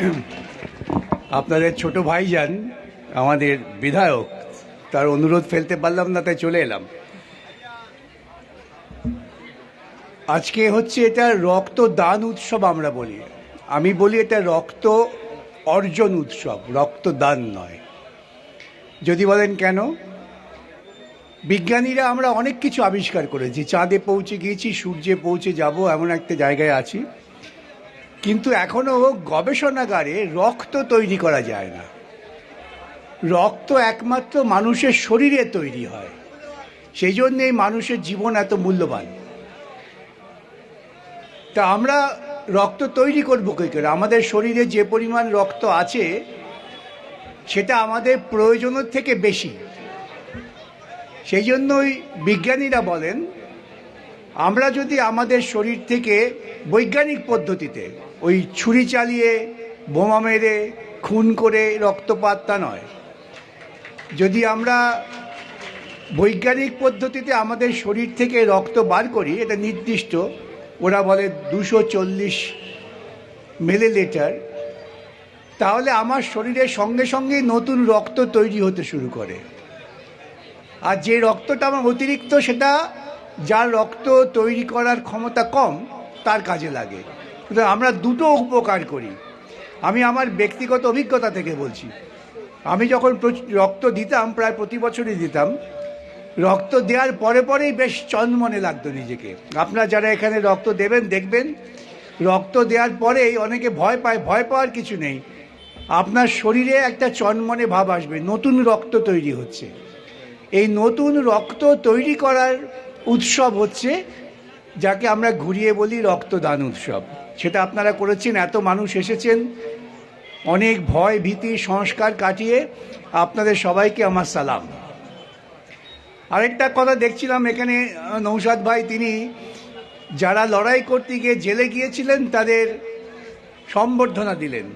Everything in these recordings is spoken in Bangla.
আপনাদের ছোট ভাইজান আমাদের বিধায়ক, তার অনুরোধ ফেলতে পারলাম না, তাই চলে এলাম। আজকে হচ্ছে এটা রক্তদান উৎসব আমরা বলি। আমি বলি এটা রক্ত অর্জন উৎসব, রক্তদান নয়। যদি বলেন কেন? বিজ্ঞানীরা আমরা অনেক কিছু আবিষ্কার করেছি। চাঁদে পৌঁছে গিয়েছি, সূর্যে পৌঁছে যাব, এমন একটা জায়গায় আছি। কিন্তু এখনও গবেষণাগারে রক্ত তৈরি করা যায় না। রক্ত একমাত্র মানুষের শরীরে তৈরি হয়। সেই জন্যেই মানুষের জীবন এত মূল্যবান। তা আমরা রক্ত তৈরি করব কী করে? আমাদের শরীরে যে পরিমাণ রক্ত আছে, সেটা আমাদের প্রয়োজনের থেকে বেশি। সেই জন্যই বিজ্ঞানীরা বলেন, আমরা যদি আমাদের শরীর থেকে বৈজ্ঞানিক পদ্ধতিতে ওই ছুরি চালিয়ে বোমা মেরে, খুন করে রক্তপাত তা নয়। যদি আমরা বৈজ্ঞানিক পদ্ধতিতে আমাদের শরীর থেকে রক্ত বার করি, এটা নির্দিষ্ট, ওরা বলে দুশো চল্লিশ মিলিলিটার, তাহলে আমার শরীরের সঙ্গে সঙ্গে নতুন রক্ত তৈরি হতে শুরু করে। আর যে রক্তটা আমার অতিরিক্ত, সেটা যার রক্ত তৈরি করার ক্ষমতা কম, তার কাজে লাগে। সুতরাং আমরা দুটো উপকার করি। আমি আমার ব্যক্তিগত অভিজ্ঞতা থেকে বলছি। আমি যখন রক্ত দিতাম, প্রায় প্রতি বছরই দিতাম, রক্ত দেওয়ার পরে পরেই বেশ চনমনে লাগতো নিজেকে। আপনারা যারা এখানে রক্ত দেবেন, দেখবেন, রক্ত দেওয়ার পরেই অনেকে ভয় পায়, ভয় পাওয়ার কিছু নেই। আপনার শরীরে একটা চনমনে ভাব আসবে, নতুন রক্ত তৈরি হচ্ছে। এই নতুন রক্ত তৈরি করার উৎসব হচ্ছে, যাকে আমরা ঘুরিয়ে বলি রক্তদান উৎসব। সেটা আপনারা করেছেন, এত মানুষ এসেছেন। অনেক ভয়, ভীতি, সংস্কার কাটিয়ে আপনাদের সবাইকে আমার সালাম। আরেকটা কথা দেখছিলাম এখানে নৌসাদ ভাই, তিনি যারা লড়াই করতে গিয়ে জেলে গিয়েছিলেন, তাদের সম্বর্ধনা দিলেন।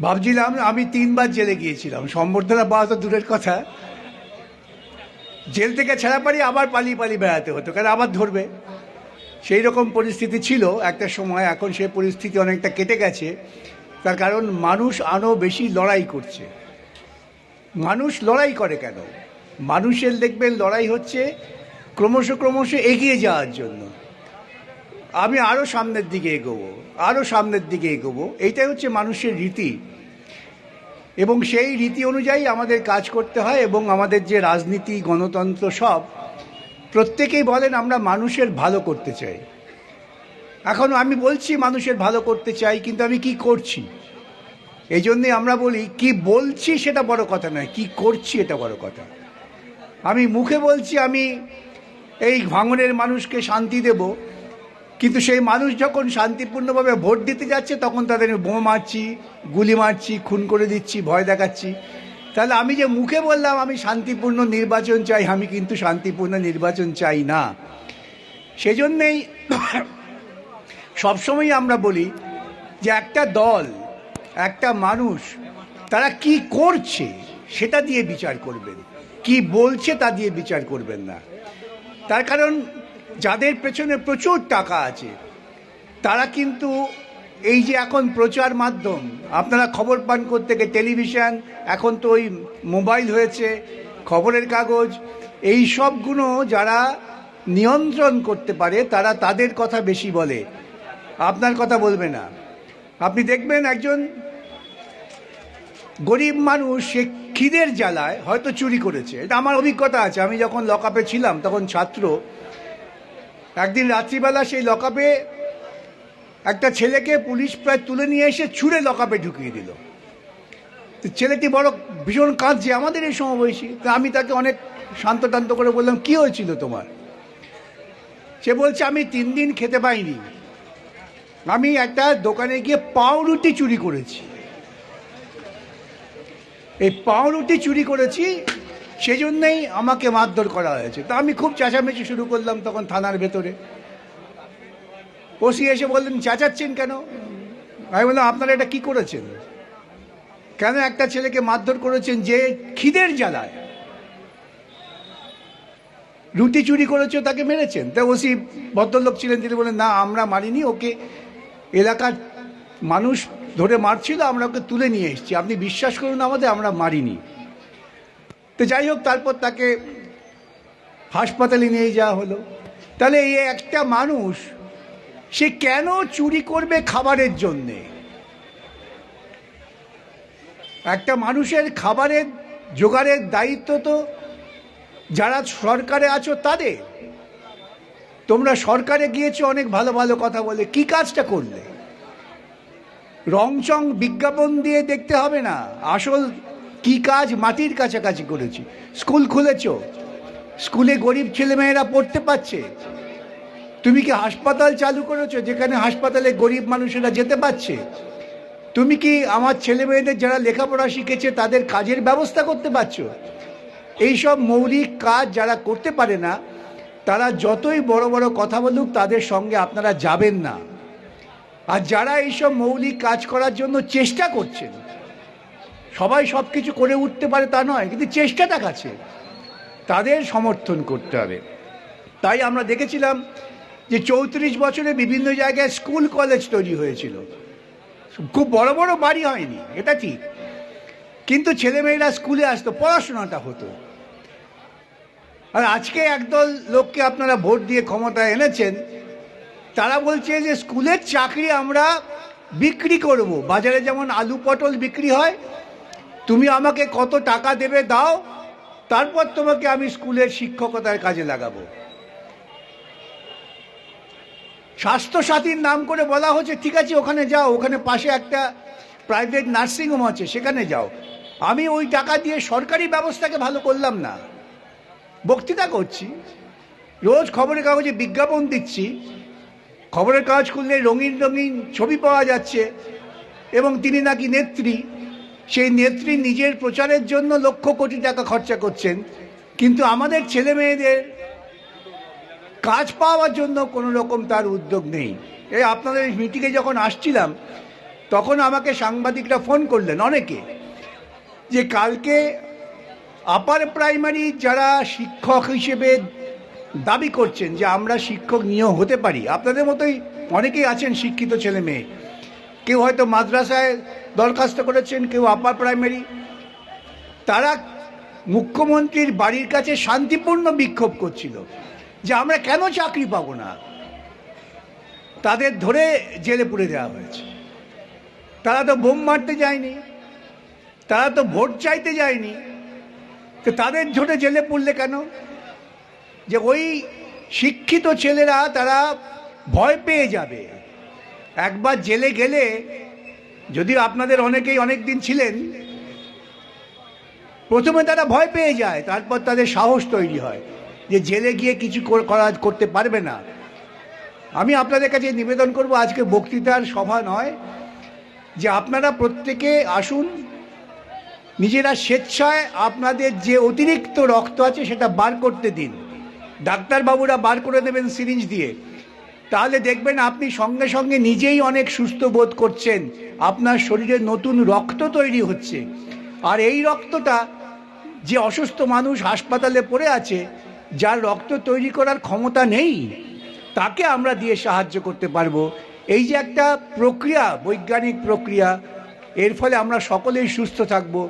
ভাবছিলাম, আমি তিনবার জেলে গিয়েছিলাম। সম্বর্ধনা পাওয়া তো দূরের কথা। জেল থেকে ছাড়া পারি আবার পালিয়ে পালিয়ে বেড়াতে হতো কারণ আবার ধরবে? সেই রকম পরিস্থিতি ছিল একটা সময়, এখন সেই পরিস্থিতি অনেকটা কেটে গেছে। তার কারণ মানুষ আরও বেশি লড়াই করছে। মানুষ লড়াই করে কেন? মানুষের দেখবেন লড়াই হচ্ছে ক্রমশ ক্রমশ এগিয়ে যাওয়ার জন্য। আমি আরও সামনের দিকে এগোবো আরও সামনের দিকে এগোবো, এইটাই হচ্ছে মানুষের রীতি। এবং সেই রীতি অনুযায়ী আমাদের কাজ করতে হয় এবং আমাদের যে রাজনীতি, গণতন্ত্র সব প্রত্যেকেই বলেন, আমরা মানুষের ভালো করতে চাই। এখন আমি বলছি, মানুষের ভালো করতে চাই, কিন্তু আমি কি করছি? এই জন্যে আমরা বলি, কি বলছি সেটা বড় কথা নয়, কি করছি এটা বড় কথা। আমি মুখে বলছি, আমি এই ভাঙনের মানুষকে শান্তি দেব, কিন্তু সেই মানুষ যখন শান্তিপূর্ণভাবে ভোট দিতে যাচ্ছে, তখন তাদের বোমা মারছি, গুলি মারছি, খুন করে দিচ্ছি, ভয় দেখাচ্ছি। তাহলে আমি যে মুখে বললাম, আমি শান্তিপূর্ণ নির্বাচন চাই, আমি কিন্তু শান্তিপূর্ণ নির্বাচন চাই না। সেজন্যেই সবসময় আমরা বলি যে একটা দল, একটা মানুষ, তারা কি করছে সেটা দিয়ে বিচার করবেন। কি বলছে তা দিয়ে বিচার করবেন না। তার কারণ, যাদের পেছনে প্রচুর টাকা আছে, তারা কিন্তু এই যে এখন প্রচার মাধ্যম, আপনারা খবর পান করতে টেলিভিশন, এখন তো ওই মোবাইল হয়েছে, খবরের কাগজ, এই সবগুলো যারা নিয়ন্ত্রণ করতে পারে, তারা তাদের কথা বেশি বলে। আপনার কথা বলবে না। আপনি দেখবেন একজন গরিব মানুষ, সে খিদের জ্বালায়, হয়তো চুরি করেছে। এটা আমার অভিজ্ঞতা আছে। আমি যখন লকআপে ছিলাম, তখন ছাত্র, একদিন রাত্রিবেলা সেই লকআপে একটা ছেলেকে পুলিশ প্রায় তুলে নিয়ে এসে ছুঁড়ে লকাপে ঢুকিয়ে দিল। ছেলেটি বড় ভীষণ কাঁদছে, আমাদের এই সমবয়সী তা আমি তাকে অনেক শান্ত টান্ত করে বললাম, কি হয়েছিল তোমার? সে বলছে, আমি তিন দিন খেতে পাইনি। আমি একটা দোকানে গিয়ে পাউরুটি চুরি করেছি। এই পাউরুটি চুরি করেছি সেই জন্যই আমাকে মারধর করা হয়েছে। তা আমি খুব চেঁচামেচি শুরু করলাম তখন থানার ভেতরে। ওসি এসে বললেন, চেঁচাচ্ছেন কেন? আমি বললাম, আপনারা এটা কি করেছেন? কেন একটা ছেলেকে মারধর করেছেন যে খিদের জ্বালায়? রুটি চুরি করেছে তাকে মেরেছেন? তা ওসি ভদ্রলোক ছিলেন, তিনি বলেন না, আমরা মারিনি, ওকে এলাকার মানুষ ধরে মারছিল, আমরা ওকে তুলে নিয়ে এসেছি। আপনি বিশ্বাস করুন আমাদের, আমরা মারিনি। তো যাই হোক, তারপর তাকে হাসপাতালে নিয়ে যাওয়া হলো। তাহলে এই একটা মানুষ সে কেন চুরি করবে খাবারের জন্যে? একটা মানুষের খাবারের জোগাড়ের দায়িত্ব তো যারা সরকারে আছো তাদের। তোমরা সরকারে গিয়েছো, অনেক ভালো ভালো কথা বলে, কি কাজটা করলে? রংচং বিজ্ঞাপন দিয়ে দেখতে হবে না, আসল কি কাজ মাটির কাছাকাছি করেছি। স্কুল খুলেছ, স্কুলে গরিব ছেলেমেয়েরা পড়তে পারছে তুমি কি হাসপাতাল চালু করেছ যেখানে হাসপাতালে গরিব মানুষেরা যেতে পারছে? তুমি কি আমার ছেলে মেয়েদের যারা লেখাপড়া শিখেছে তাদের কাজের ব্যবস্থা করতে পারছ? এইসব মৌলিক কাজ যারা করতে পারে না, তারা যতই বড় বড় কথা বলুক, তাদের সঙ্গে আপনারা যাবেন না। আর যারা এইসব মৌলিক কাজ করার জন্য চেষ্টা করছেন, সবাই সব কিছু করে উঠতে পারে তা নয়, কিন্তু চেষ্টাটা কাছে। তাদের সমর্থন করতে হবে। তাই আমরা দেখেছিলাম যে চৌত্রিশ বছরে বিভিন্ন জায়গায় স্কুল, কলেজ তৈরি হয়েছিল। খুব বড় বড় বাড়ি হয়নি, এটা ঠিক। কিন্তু ছেলেমেয়েরা স্কুলে আসতো, পড়াশোনাটা হতো। আর আজকে একদল লোককে আপনারা ভোট দিয়ে ক্ষমতায় এনেছেন, তারা বলছে যে স্কুলের চাকরি আমরা বিক্রি করব। বাজারে যেমন আলু পটল বিক্রি হয়, তুমি আমাকে কত টাকা দেবে দাও, তারপর তোমাকে আমি স্কুলের শিক্ষকতার কাজে লাগাবো। স্বাস্থ্যসাথীর নাম করে বলা হচ্ছে, ঠিক আছে, ওখানে যাও, ওখানে পাশে একটা প্রাইভেট নার্সিংহোম আছে, সেখানে যাও। আমি ওই টাকা দিয়ে সরকারি ব্যবস্থাকে ভালো করলাম না। বক্তৃতা করছি, রোজ খবরের কাগজে বিজ্ঞাপন দিচ্ছি, খবরের কাগজ খুললে রঙিন রঙিন ছবি পাওয়া যাচ্ছে, এবং তিনি নাকি নেত্রী, সেই নেত্রী নিজের প্রচারের জন্য লক্ষ কোটি টাকা খরচা করছেন, কিন্তু আমাদের ছেলে মেয়েদের কাজ পাওয়ার জন্য কোনো রকম তার উদ্যোগ নেই। এই আপনাদের মিটিংয়ে যখন আসছিলাম, তখন আমাকে সাংবাদিকরা ফোন করলেন অনেকে, যে কালকে আপার প্রাইমারি যারা শিক্ষক হিসেবে দাবি করছেন যে আমরা শিক্ষক নিয়েও হতে পারি, আপনাদের মতোই অনেকেই আছেন শিক্ষিত ছেলে মেয়ে। কেউ হয়তো মাদ্রাসায় দরখাস্ত করেছেন, কেউ আপার প্রাইমারি তারা মুখ্যমন্ত্রীর বাড়ির কাছে শান্তিপূর্ণ বিক্ষোভ করছিল। যে আমরা কেন চাকরি পাবো না? তাদের ধরে জেলে পুড়ে দেওয়া হয়েছে। তারা তো বোম মারতে যায়নি, তারা তো ভোট চাইতে যায়নি। তো তাদের ধরে জেলে পড়লে কেন? যে ওই শিক্ষিত ছেলেরা তারা ভয় পেয়ে যাবে। একবার জেলে গেলে, যদিও আপনাদের অনেকেই অনেক দিন ছিলেন, প্রথমে তারা ভয় পেয়ে যায়, তারপর তাদের সাহস তৈরি হয়। যে জেলে গিয়ে কিছু করা করতে পারবে না। আমি আপনাদের কাছে নিবেদন করব, আজকে বক্তৃতার সভা নয়, যে আপনারা প্রত্যেকে আসুন, নিজেরা স্বেচ্ছায় আপনাদের যে অতিরিক্ত রক্ত আছে সেটা বার করতে দিন। ডাক্তারবাবুরা বার করে দেবেন সিরিঞ্জ দিয়ে। তাহলে দেখবেন আপনি সঙ্গে সঙ্গে নিজেই অনেক সুস্থ বোধ করছেন, আপনার শরীরে নতুন রক্ত তৈরি হচ্ছে। আর এই রক্তটা যে অসুস্থ মানুষ হাসপাতালে পড়ে আছে যার রক্ত তৈরি করার ক্ষমতা নেই, তাকে আমরা দিয়ে সাহায্য করতে পারব। এই যে একটা প্রক্রিয়া, বৈজ্ঞানিক প্রক্রিয়া, এর ফলে আমরা সকলেই সুস্থ থাকব।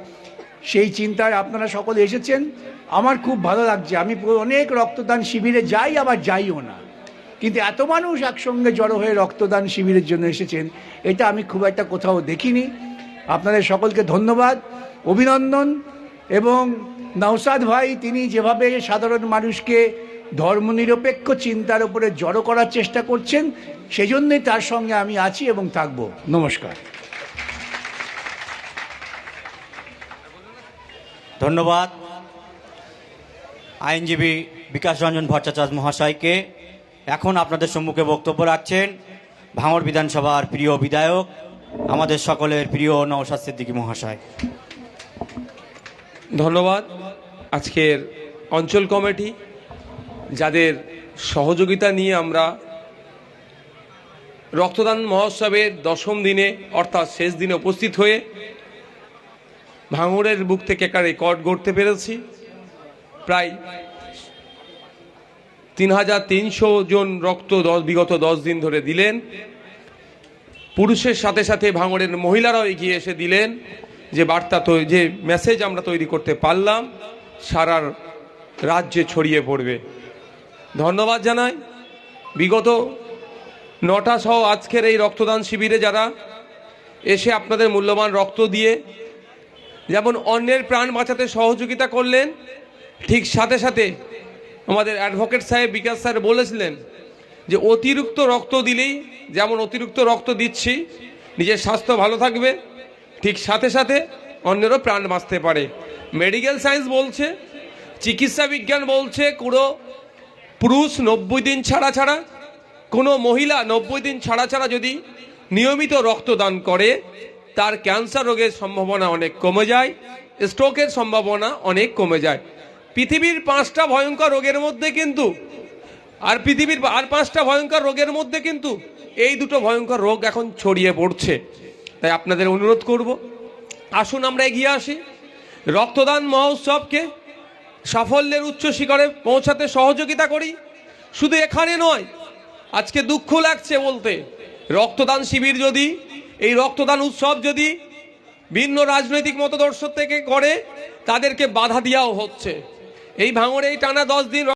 সেই চিন্তায় আপনারা সকলে এসেছেন। আমার খুব ভালো লাগছে। আমি অনেক রক্তদান শিবিরে যাই, আবার যাইও না। কিন্তু এত মানুষ একসঙ্গে জড়ো হয়ে রক্তদান শিবিরের জন্য এসেছেন, এটা আমি খুব একটা কোথাও দেখিনি। আপনাদের সকলকে ধন্যবাদ, অভিনন্দন, এবং নওসাদ ভাই তিনি যেভাবে সাধারণ মানুষকে ধর্মনিরপেক্ষ চিন্তার উপরে জড়ো করার চেষ্টা করছেন সেজন্যই তার সঙ্গে আমি আছি এবং থাকব। নমস্কার। ধন্যবাদ। আইনজীবী বিকাশ রঞ্জন ভট্টাচার্য মহাশয়কে। এখন আপনাদের সম্মুখে বক্তব্য রাখছেন ভাঙড় বিধানসভার প্রিয় বিধায়ক আমাদের সকলের প্রিয় নওশাদ সিদ্দিকী মহাশয়। ধন্যবাদ। আজকের অঞ্চল কমিটি, যাদের সহযোগিতা নিয়ে আমরা রক্তদান মহোৎসবের দশম দিনে, অর্থাৎ শেষ দিনে উপস্থিত হয়ে ভাঙড়ের বুক থেকে একটা রেকর্ড গড়তে পেরেছি। প্রায় তিন হাজার তিনশো জন রক্ত দশ, বিগত দশ দিন ধরে দিলেন। পুরুষের সাথে সাথে ভাঙড়ের মহিলারাও এগিয়ে এসে দিলেন। যে বার্তা তো, যে মেসেজ আমরা তৈরি করতে পারলাম সারা রাজ্যে ছড়িয়ে পড়বে। ধন্যবাদ জানাই। বিগত নটা সহ আজকের এই রক্তদান শিবিরে যারা এসে আপনাদের মূল্যবান রক্ত দিয়ে যেমন অন্যের প্রাণ বাঁচাতে সহযোগিতা করলেন, ঠিক সাথে সাথে আমাদের অ্যাডভোকেট সাহেব বিকাশ স্যার বলেছিলেন যে অতিরিক্ত রক্ত দিলেই, যেমন অতিরিক্ত রক্ত দিচ্ছি, নিজের স্বাস্থ্য ভালো থাকবে, ঠিক সাথে সাথে অন্যেরও প্রাণ বাঁচতে পারে। মেডিকেল সায়েন্স বলছে, চিকিৎসা বিজ্ঞান বলছে, কোনো পুরুষ নব্বই দিন ছাড়া ছাড়া, কোনো মহিলা নব্বই দিন ছাড়া ছাড়া যদি নিয়মিত রক্তদান করে, তার ক্যান্সার রোগের সম্ভাবনা অনেক কমে যায়, স্ট্রোকের সম্ভাবনা অনেক কমে যায়। পৃথিবীর পাঁচটা ভয়ঙ্কর রোগের মধ্যে কিন্তু, আর পৃথিবীর আর পাঁচটা ভয়ঙ্কর রোগের মধ্যে কিন্তু এই দুটো ভয়ঙ্কর রোগ এখন ছড়িয়ে পড়ছে। তাই আপনাদের অনুরোধ করব, আসুন আমরা এগিয়ে আসি। রক্তদান মহোৎসবকে সাফল্যের উচ্চ শিখরে পৌঁছাতে সহযোগিতা করি। শুধু এখানে নয়, আজকে দুঃখ লাগছে বলতে, রক্তদান শিবির যদি, এই রক্তদান উৎসব যদি ভিন্ন রাজনৈতিক মতদর্শ থেকে করে, তাদেরকে বাধা দেওয়াও হচ্ছে। এই ভাঙড়ে এই টানা দশ দিন